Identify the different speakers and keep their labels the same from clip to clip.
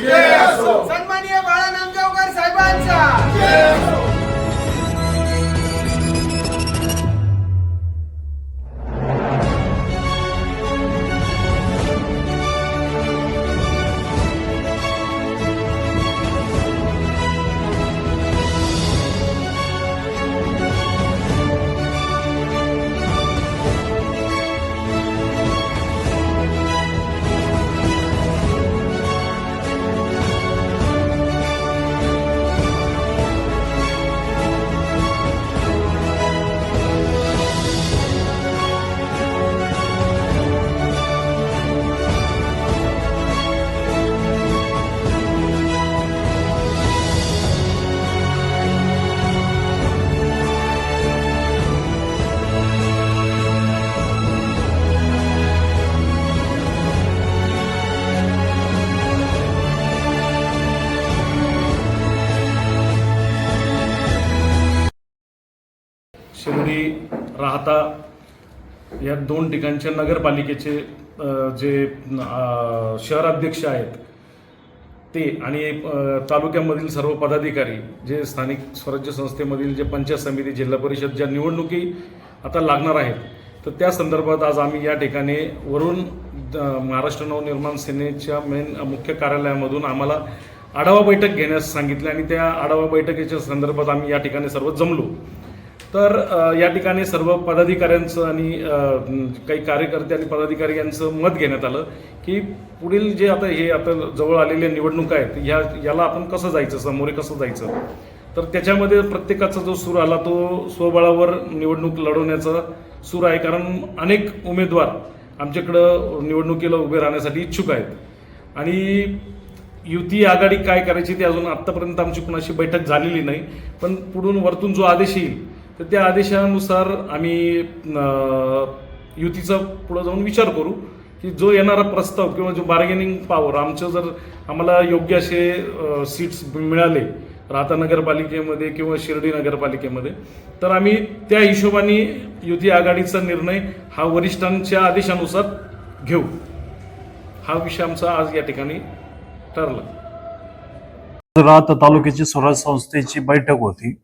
Speaker 1: सन्माननीय बाळा नामगावकर साहेबांचा.
Speaker 2: शिवडी राहता या दोन ठिकाणचे नगरपालिकेचे जे शहराध्यक्ष आहेत ते आणि तालुक्यामधील सर्व पदाधिकारी जे स्थानिक स्वराज्य संस्थेमधील जे पंचायत समिती जिल्हा परिषद ज्या निवडणुकी आता लागणार आहेत तर त्या संदर्भात आज आम्ही या ठिकाणी वरून महाराष्ट्र नवनिर्माण सेनेच्या मेन मुख्य कार्यालयामधून आम्हाला आढावा बैठक घेण्यास सांगितले आणि त्या आढावा बैठकीच्या संदर्भात आम्ही या ठिकाणी सर्व जमलो. तर या ठिकाणी सर्व पदाधिकाऱ्यांचं आणि काही कार्यकर्ते आणि पदाधिकारी यांचं मत घेण्यात आलं की पुढील जे आता हे आता जवळ आलेले निवडणुका आहेत ह्या याला आपण कसं जायचं समोरे कसं जायचं? तर त्याच्यामध्ये प्रत्येकाचा जो सूर आला तो स्वबळावर निवडणूक लढवण्याचा सूर आहे कारण अनेक उमेदवार आमच्याकडं निवडणुकीला उभे राहण्यासाठी इच्छुक आहेत. आणि युती आघाडी काय करायची ती अजून आत्तापर्यंत आमची कुणाशी बैठक झालेली नाही पण पुढून वरतून जो आदेश येईल तर त्या आदेशानुसार आम्ही युतीचा पुढं जाऊन विचार करू की जो येणारा प्रस्ताव किंवा जो बार्गेनिंग पॉवर आमचं जर आम्हाला योग्य असे सीट्स मिळाले राहता नगरपालिकेमध्ये किंवा शिर्डी नगरपालिकेमध्ये तर आम्ही त्या हिशोबाने युती आघाडीचा निर्णय हा वरिष्ठांच्या आदेशानुसार घेऊ. हा विषय आमचा आज या ठिकाणी ठरला.
Speaker 3: राहता तालुक्याची स्वराज संस्थेची बैठक होती.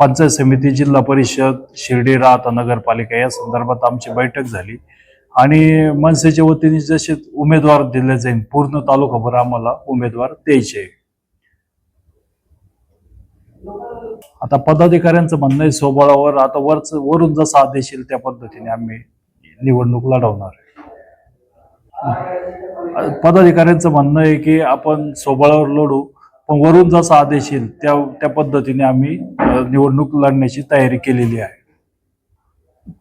Speaker 3: पंचायत समिती जिल्हा परिषद शिर्डी राहता नगरपालिका या संदर्भात आमची बैठक झाली. आणि मनसेच्या वतीने जसे उमेदवार दिले जाईल पूर्ण तालुकाभर आम्हाला उमेदवार द्यायचे. आता पदाधिकाऱ्यांचं म्हणणं आहे स्वबळावर आता वरच वरून जसा आदेश येईल त्या पद्धतीने आम्ही निवडणूक लढवणार आहे. पदाधिकाऱ्यांचं म्हणणं आहे की आपण स्वबळावर लढू पण वरून जसा आदेश येईल त्या त्या पद्धतीने आम्ही निवडणूक लढण्याची तयारी केलेली आहे.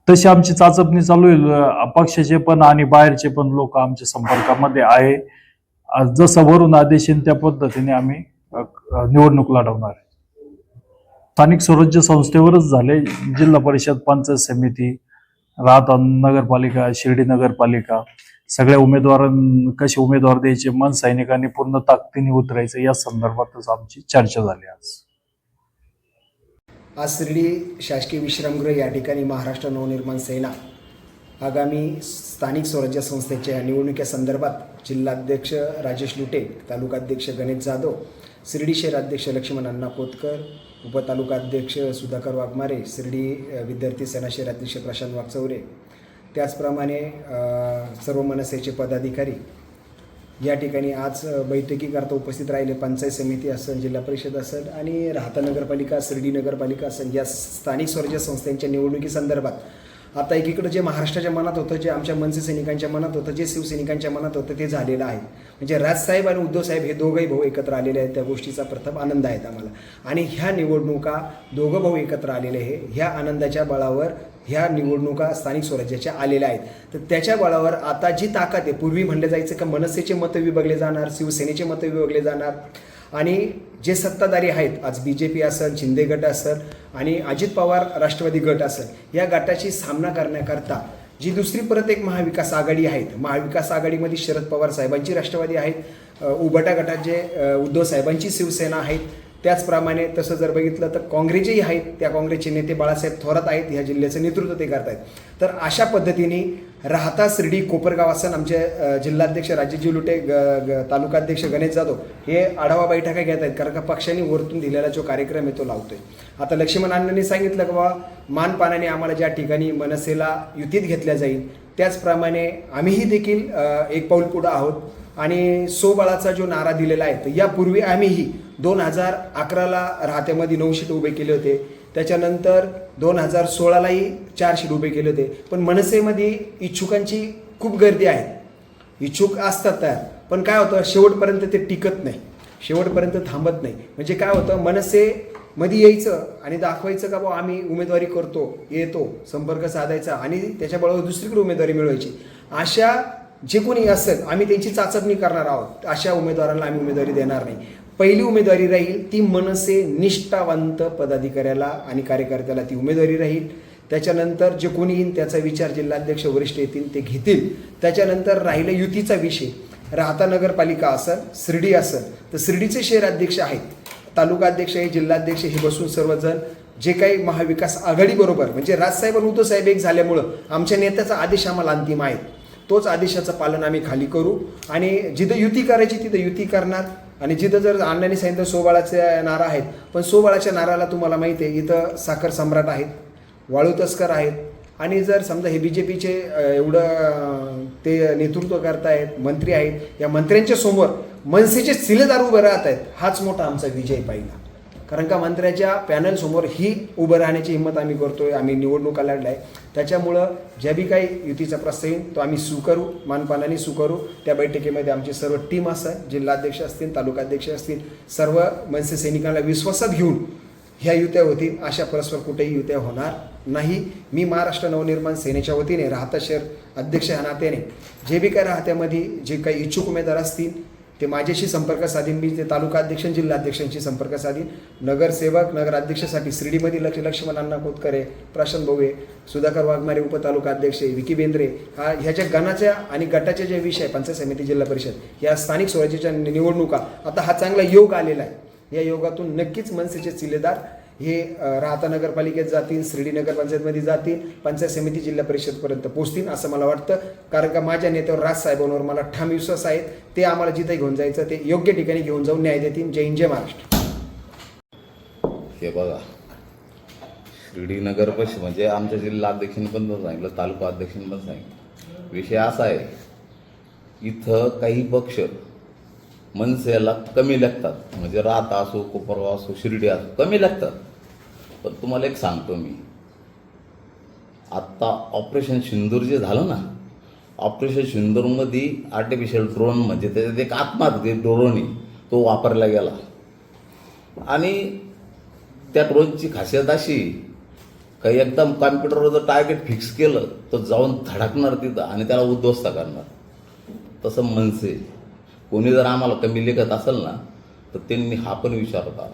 Speaker 3: तशी आमची चाचपणी चालू आहे. पक्षाचे पण आणि बाहेरचे पण लोक आमच्या संपर्कामध्ये आहे. जसं वरून आदेश येईल त्या पद्धतीने आम्ही निवडणूक लढवणार आहे. स्थानिक स्वराज्य संस्थेवरच झाले. जिल्हा परिषद पंचायत समिती राहता नगरपालिका शिर्डी नगरपालिका सगळ्या उमेदवारां कसे उमेदवार द्यायचे मन सैनिकांनी पूर्ण ताकदीने उतरायचं या संदर्भातच आमची चर्चा झाली आज.
Speaker 1: आज शिर्डी शासकीय विश्रामगृह या ठिकाणी महाराष्ट्र नवनिर्माण सेना आगामी स्थानिक स्वराज्य संस्थेच्या निवडणुकीसंदर्भात जिल्हाध्यक्ष राजेश लुटे तालुकाध्यक्ष गणेश जाधव शिर्डी शहराध्यक्ष लक्ष्मण अण्णा कोतकर उपतालुकाध्यक्ष सुधाकर वाघमारे शिर्डी विद्यार्थी सेना शहराध्यक्ष प्रशांत वाघचौरे त्याचप्रमाणे सर्व मनसेचे पदाधिकारी या ठिकाणी आज बैठकीकरता उपस्थित राहिले. पंचायत समिती असेल जिल्हा परिषद असेल आणि राहता नगरपालिका शिर्डी नगरपालिका असेल. या स्थानिक स्वराज्य संस्थांच्या निवडणुकीसंदर्भात आता एकीकडं जे महाराष्ट्राच्या मनात होतं जे आमच्या मनसे सैनिकांच्या मनात होतं जे शिवसैनिकांच्या मनात होतं ते झालेलं आहे. म्हणजे राजसाहेब आणि उद्धवसाहेब हे दोघंही भाऊ एकत्र आलेले आहेत त्या गोष्टीचा प्रथम आनंद आहे आम्हाला. आणि ह्या निवडणुका दोघं भाऊ एकत्र आलेले आहे ह्या आनंदाच्या बळावर ह्या निवडणुका स्थानिक स्वराज्याच्या आलेल्या आहेत. तर त्याच्या बळावर आता जी ताकद आहे पूर्वी म्हणलं जायचं का मनसेचे मतं विभागले जाणार शिवसेनेचे मतं विभागले जाणार आणि जे सत्ताधारी आहेत आज बी जे पी असेल शिंदे गट असेल आणि अजित पवार राष्ट्रवादी गट असेल या गटाशी सामना करण्याकरता जी दुसरी परत एक महाविकास आघाडी आहेत महाविकास आघाडीमध्ये शरद पवार साहेबांची राष्ट्रवादी आहेत उभटा उबाटा गटात जे उद्धव साहेबांची शिवसेना आहेत त्याचप्रमाणे तसं जर बघितलं तर काँग्रेसही आहेत त्या काँग्रेसचे नेते बाळासाहेब थोरात आहेत ह्या जिल्ह्याचं नेतृत्व ते करतायत. तर अशा पद्धतीने राहता शिर्डी कोपरगाव असं आमचे जिल्हाध्यक्ष राजेजी लुटे ग ग तालुकाध्यक्ष गणेश जाधव हे आढावा बैठका घेत आहेत. कारण का पक्षाने वरतून दिलेला जो कार्यक्रम आहे तो लावतोय. आता लक्ष्मण अण्णांनी सांगितलं की बाबा मानपानाने आम्हाला ज्या ठिकाणी मनसेला युतीत घेतल्या जाईल त्याचप्रमाणे आम्हीही देखील एक पाऊल पुढं आहोत. आणि सोबळाचा जो नारा दिलेला आहे तर यापूर्वी आम्हीही दोन हजार अकराला राहत्यामध्ये नऊ शीट उभे केले होते. त्याच्यानंतर दोन हजार सोळालाही चार शीट उभे केले होते. पण मनसेमध्ये इच्छुकांची खूप गर्दी आहे. इच्छुक असतात तयार. पण काय होतं शेवटपर्यंत ते टिकत नाही. शेवटपर्यंत थांबत नाही. म्हणजे काय होतं मनसे मध्ये यायचं आणि दाखवायचं का बुवा आम्ही उमेदवारी करतो येतो संपर्क साधायचा आणि त्याच्याबरोबर दुसरीकडे उमेदवारी मिळवायची. अशा जे कोणी असेल आम्ही त्यांची चाचपणी करणार आहोत. अशा उमेदवारांना आम्ही उमेदवारी देणार नाही. पहिली उमेदवारी राहील ती मनसे निष्ठावंत पदाधिकाऱ्याला आणि कार्यकर्त्याला ती उमेदवारी राहील. त्याच्यानंतर जे कोणी येईल त्याचा विचार जिल्हाध्यक्ष वरिष्ठ येतील ते घेतील. त्याच्यानंतर राहिलं युतीचा विषय. राहता नगरपालिका असेल शिर्डी असेल तर शिर्डीचे शहर अध्यक्ष आहेत. तालुका अध्यक्ष हे जिल्हाध्यक्ष हे बसून सर्वजण जे काही महाविकास आघाडीबरोबर म्हणजे राजसाहेब आणि उद्धवसाहेब एक झाल्यामुळं आमच्या नेत्याचा आदेश आम्हाला अंतिम आहे. तोच आदेशाचं पालन आम्ही खाली करू. आणि जिथं युती करायची तिथं युती करणार. आणि जिथं जर अण्णांनी सांगितलं सोबाळाच्या नारा आहेत पण सोबाळाच्या नाराला तुम्हाला माहिती आहे इथं साखर सम्राट आहेत वाळू तस्कर आहेत. आणि जर समजा हे बी जे पीचे एवढं ते नेतृत्व करतायत मंत्री आहेत या मंत्र्यांच्या समोर मनसेचे सिलेदार उभे राहत आहेत हाच मोठा आमचा विजय पाहिला. कारण का मंत्र्याच्या पॅनलसमोर ही उभं राहण्याची हिंमत आम्ही करतो आहे आम्ही निवडणुका आहे त्याच्यामुळं ज्या बी काही युतीचा प्रस्ताव येईल तो आम्ही स्वीकारू मानपानाने स्वीकारू. त्या बैठकीमध्ये आमची सर्व टीम असं जिल्हाध्यक्ष असतील तालुकाध्यक्ष असतील सर्व मनसे सैनिकांना विश्वासात घेऊन ह्या युत्या होतील. अशा परस्पर कुठेही युत्या होणार नाही. मी महाराष्ट्र नवनिर्माण सेनेच्या वतीने राहता शहर अध्यक्ष ह्या नात्याने जे बी काही राहत्यामध्ये जे काही इच्छुक उमेदवार असतील ते माझ्याशी संपर्क साधीन मी ते तालुका अध्यक्ष जिल्हाध्यक्षांशी संपर्क साधीन. नगरसेवक नगराध्यक्षासाठी शिर्डीमध्ये लक्ष लक्ष्मणांना कोतकरे प्रशांत भोवे सुधाकर वाघमारे उपतालुका अध्यक्ष विकी बेंद्रे हा ह्याच्या गणाच्या आणि गटाच्या जे विषय पंचायत समिती जिल्हा परिषद या स्थानिक स्वराज्याच्या निवडणुका आता हा चांगला योग आलेला आहे. या योगातून नक्कीच मनसेचे चिलेदार हे राहता नगरपालिकेत जातील शिर्डी नगरपंचायतमध्ये जातील पंचायत समिती जिल्हा परिषदपर्यंत पोहोचतील असं मला वाटतं. कारण का माझ्या नेत्यावर राजसाहेबांवर मला ठाम विश्वास आहे. ते आम्हाला जिथे घेऊन जायचं ते योग्य ठिकाणी घेऊन जाऊन न्याय देतील. जय हिंद जय महाराष्ट्र.
Speaker 4: हे बघा. शिर्डी नगर परिषद म्हणजे आमच्या जिल्हा अध्यक्षांनी पण सांगितलं तालुका अध्यक्षांनी पण सांगितलं. विषय असा आहे इथं काही पक्ष मनसेला कमी लागतात म्हणजे राहता असो कोपरगाव असो शिर्डी असो कमी लागतात पण तुम्हाला एक सांगतो मी. आत्ता ऑपरेशन सिंदूर जे झालं ना ऑपरेशन सिंदूरमध्ये आर्टिफिशियल ड्रोन म्हणजे त्याच्यात एक आत्मा ते ड्रोन तो वापरला गेला. आणि त्या ड्रोनची खासियत अशी काही एकदम कॉम्प्युटरवर जर टार्गेट फिक्स केलं तर जाऊन धडकणार तिथं आणि त्याला उद्ध्वस्त करणार. तसं मनसे. कोणी जर आम्हाला कमी लेखत असेल ना तर त्यांनी हा पण विचार होता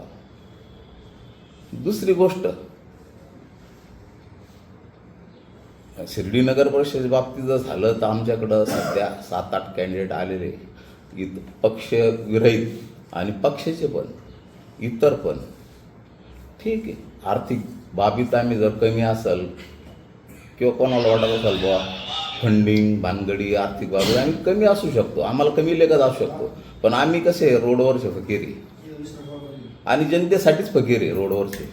Speaker 4: दुसरी गोष्ट शिर्डी नगर परिषदेच्या बाबतीत जर झालं तर आमच्याकडं सध्या सात आठ कॅन्डिडेट आलेले इथं पक्ष विरहित आणि पक्षाचे पण इतर पण. ठीक आहे. आर्थिक बाबीत आम्ही जर कमी असेल किंवा कोणाला वाटत असेल बुवा फंडिंग भानगडी आर्थिक बाबी आम्ही कमी असू शकतो. आम्हाला कमी लेखत असू शकतो. पण आम्ही कसे रोडवरचे फकीर आहे? आणि जनतेसाठीच फकीर आहे रोडवरचे.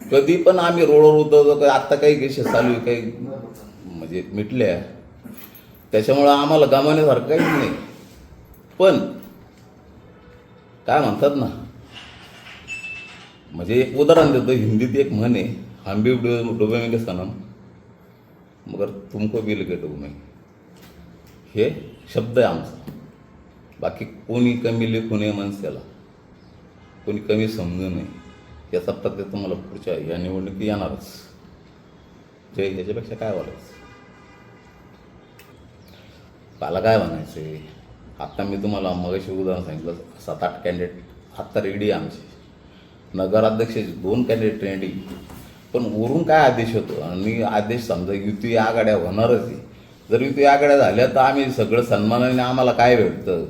Speaker 4: कधी पण आम्ही रोडवर उतरतो काही आत्ता काही केसेस चालू आहे काही म्हणजे मिटल्या. त्याच्यामुळं आम्हाला गमावण्यासारखं काहीच नाही. पण काय म्हणतात ना म्हणजे एक उदाहरण देतो हिंदीत एक म्हण आहे हम भी डुबे सनम. मगर तुमको बिल के डुबेंगे हे शब्द आहे आमचा. बाकी कोणी कमी लिखू नये मनसेला कोणी कमी समजू नये याचा प्रत्यय तुम्हाला पुढच्या या निवडणुकी येणारच. जे याच्यापेक्षा काय बोलायचं? मला काय म्हणायचं? आत्ता मी तुम्हाला मगाशी उदाहरण सांगितलं सात आठ कॅन्डिडेट आत्ता रेडी आमचे. नगराध्यक्षाचे दोन कॅन्डिडेट रेडी पण वरून काय आदेश होतो? आणि आदेश समजा युती आघाड्या होणारच आहे. जर युती आघाड्या झाल्या तर आम्ही सगळं सन्मानाने आम्हाला काय भेटतं?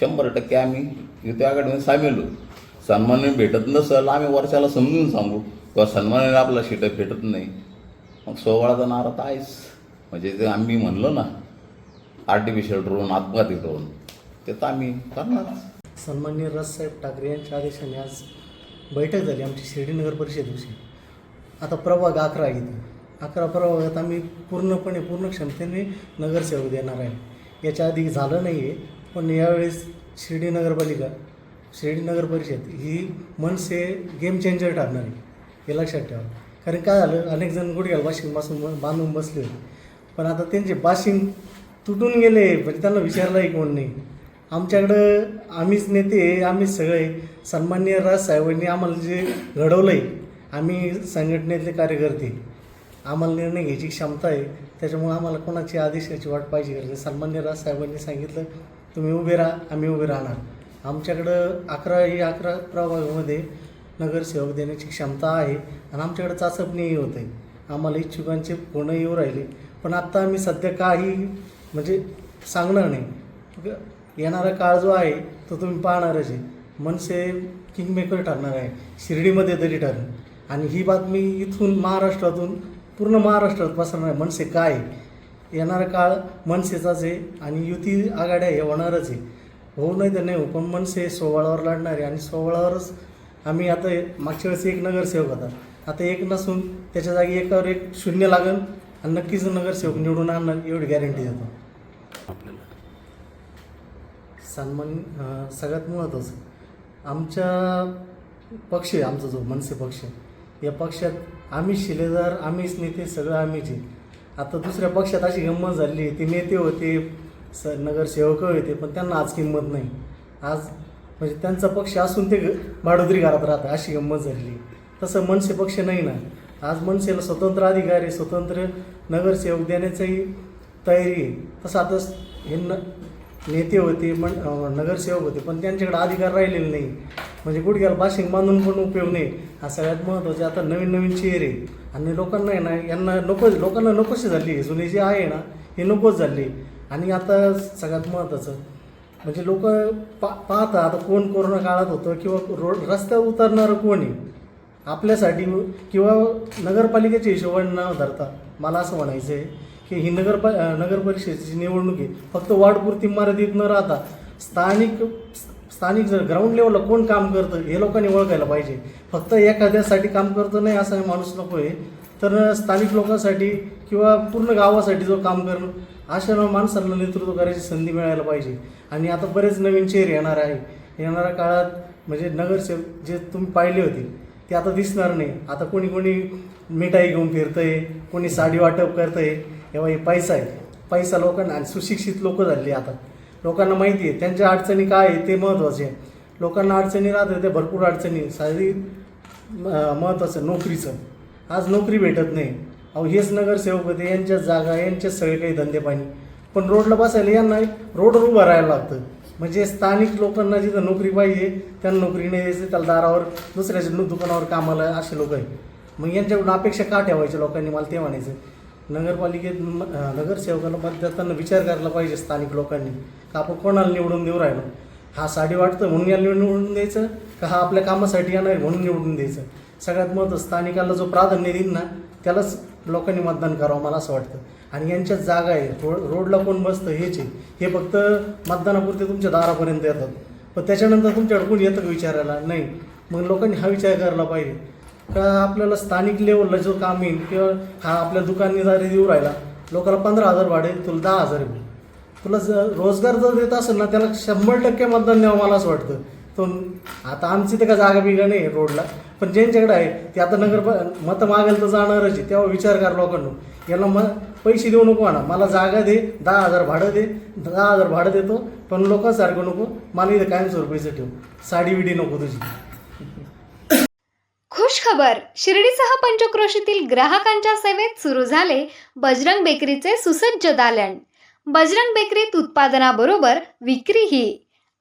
Speaker 4: शंभर टक्के आम्ही युती आघाडीमध्ये सामील होतो सन्मान्य भेटत नसल आम्ही वर्षाला समजून सांगू. किंवा सन्मानाने आपला शिट भेटत नाही. मग सोहळाचा नारा तर आहेच. म्हणजे ते आम्ही म्हणलो ना आर्टिफिशियल ड्रोन आत्मघाती ड्रोन ते तर आम्ही करणार
Speaker 5: सन्मानी रस साहेब ठाकरे यांच्या आदेशाने आज बैठक झाली आमची शिर्डी नगर परिषदेविषयी आता प्रभाग अकरा आहे इथं. अकरा प्रभागात आम्ही पूर्णपणे पूर्ण क्षमतेने नगरसेवक देणार आहे. याच्या आधी झालं नाही आहे पण यावेळेस शिर्डी नगरपालिका शिर्डी नगर परिषद ही मनसे गेम चेंजर ठरणार आहे. हे लक्षात ठेवा. कारण काय झालं? अनेक जण गुडघ्याला बाशिंग बांधून बसले होते. पण आता त्यांचे बाशिंग तुटून गेले म्हणजे त्यांना विचारलंही कोण नाही. आमच्याकडं आम्हीच नेते आम्हीच सगळे सन्मान्य राजसाहेबांनी आम्हाला जे घडवलं आहे आम्ही संघटनेतले कार्यकर्ते आम्हाला निर्णय घ्यायची क्षमता आहे. त्याच्यामुळे आम्हाला कोणाची आदेशाची वाट पाहिजे गरज सन्मान्य राजसाहेबांनी सांगितलं तुम्ही उभे राहा आम्ही उभे राहणार. आमच्याकडं अकरा ही अकरा प्रभागामध्ये नगरसेवक देण्याची क्षमता आहे आणि आमच्याकडे चाचपणीही होत आहे. आम्हाला इच्छुकांचे पूर्ण येऊ राहिले. पण आत्ता आम्ही सध्या काही म्हणजे सांगणार नाही. येणारा काळ जो आहे तो तुम्ही पाहणारच आहे. मनसे किंगमेकर ठरणार आहे. शिर्डीमध्ये तरी ठरणार. आणि ही बातमी इथून महाराष्ट्रातून पूर्ण महाराष्ट्रात पसरणार आहे. मनसे काय? आहे येणारा काळ मनसेचाच आहे आणि युती आघाड्या हे होणारच आहे. होऊ नाही तर नाही हो पण मनसे सोवाळावर लढणार आहे आणि सोवाळावरच आम्ही आता मागच्या वेळेस एक नगरसेवक होता. आता एक नसून त्याच्या जागी एकावर एक शून्य लागेल आणि नक्कीच नगरसेवक निवडून आणणार एवढी गॅरंटी देतो. आपल्याला सन्मान सगळ्यात महत्त्वाचं आमच्या पक्ष आहे आमचा जो मनसे पक्ष या पक्षात आम्ही शिलेदार आम्हीच नेते सगळं आम्हीच आहे. आता दुसऱ्या पक्षात अशी गंमत झाली ते नेते होते सर नगरसेवक होते पण त्यांना आज किंमत नाही. आज म्हणजे त्यांचा पक्ष असून ते भाडोदरी घरात राहतात अशी गंमत झालेली तसं मनसे पक्ष नाही ना. आज मनसेला स्वतंत्र अधिकारी स्वतंत्र नगरसेवक देण्याचाही तयारी आहे. तसं आता हे न नेते होते मन नगरसेवक होते पण त्यांच्याकडे अधिकार राहिलेले नाही. म्हणजे गुडघ्याला बाशिंग बांधून पण उपयोग नाही. हा सगळ्यात महत्त्वाचे आता नवीन नवीन चेहरे. आणि लोकांना आहे ना यांना नको लोकांना नकोशी झाली. जुने जे आहे ना हे नकोच झाले. आणि आता सगळ्यात महत्त्वाचं म्हणजे लोक पा पाहता आता कोण कोरोना काळात होतं किंवा रोड रस्त्यावर उतरणारं कोण आहे? आपल्यासाठी किंवा नगरपालिकेच्या हिशोबाने न धरता मला असं म्हणायचं आहे की ही नगर नगर परिषदेची निवडणूक आहे. फक्त वाढपुरती मर्यादित न राहता स्थानिक स्थानिक जर ग्राउंड लेवलला कोण काम करतं हे लोकांनी ओळखायला पाहिजे. फक्त एखाद्यासाठी काम करतं नाही असा माणूस नको आहे तर स्थानिक लोकांसाठी किंवा पूर्ण गावासाठी जो काम करणं अशा माणसांना नेतृत्व करायची संधी मिळायला पाहिजे. आणि आता बरेच नवीन चेहरे येणार आहे. येणाऱ्या काळात म्हणजे नगरसेवक जे तुम्ही पाहिले होते ते आता दिसणार नाही. आता कोणी कोणी मिठाई घेऊन फिरतंय कोणी साडी वाटप करतंय. तेव्हा हे पैसा आहे. पैसा लोकांना आणि सुशिक्षित लोक झाले आता. लोकांना माहिती आहे त्यांच्या अडचणी काय आहे ते महत्त्वाचे आहे. लोकांना अडचणी राहतात त्या भरपूर अडचणी साधी महत्त्वाचं नोकरीचं. आज नोकरी भेटत नाही. अहो हेच नगरसेवक होते यांच्याच जागा यांचेच सगळे काही धंदे पाणी. पण रोडला बसायला यांना रोडवर उभं राहायला लागतं. म्हणजे स्थानिक लोकांना जिथं नोकरी पाहिजे त्यांना नोकरी नाही द्यायची त्याला दारावर दुसऱ्याच्या दुकानावर कामाला असे लोक आहे मग यांच्याकडून अपेक्षा का ठेवायच्या लोकांनी? मला ते म्हणायचं नगरपालिकेत म- नगरसेवकाला मत देताना विचार करायला पाहिजे स्थानिक लोकांनी. का आपण कोणाला निवडून देऊ राहिलो? हा साडी वाटतं म्हणून याला निवडून द्यायचं? का हा आपल्या कामासाठी येणार म्हणून निवडून द्यायचं? सगळ्यात महत्त्व स्थानिकाला जो प्राधान्य देईन ना त्यालाच लोकांनी मतदान करावं मला असं वाटतं. आणि यांच्यात जागा आहे. रोड रोडला कोण बसतं हेच आहे. हे फक्त मतदानापुरते तुमच्या दारापर्यंत येतात. पण त्याच्यानंतर तुमच्याकडे कोण येतं का विचारायला? नाही. मग लोकांनी हा विचार करायला पाहिजे. का आपल्याला स्थानिक लेवलला जो काम येईल किंवा हा आपल्या दुकानदारी देऊ राहिला लोकांना पंधरा हजार भाडे तुला दहा हजार आहे तुला जर रोजगार जर देत असेल ना त्याला शंभर टक्के मतदान द्यावं मला असं वाटतं. तो आता आमची तर का जागा बिगा नाही आहे रोडला. पण ज्यांच्याकडे आहे ते आता नगर मतं मागेल तर जाणारच आहे तेव्हा विचार करा लोकांना. याला म पैसे देऊ नको म्हणा. मला जागा दे दहा हजार भाडं दे दहा हजार भाडं देतो पण लोकांसारखं नको. मला इथं कायमस्वरूपीचं ठेव. साडी विडी नको तुझी.
Speaker 6: खुश खबर. शिर्डीसह पंचक्रोशीतील ग्राहकांच्या सेवेत सुरू झाले बजरंग बेकरीचे सुसज्ज दालन. बजरंग बेकरीत उत्पादनाबरोबर विक्रीही.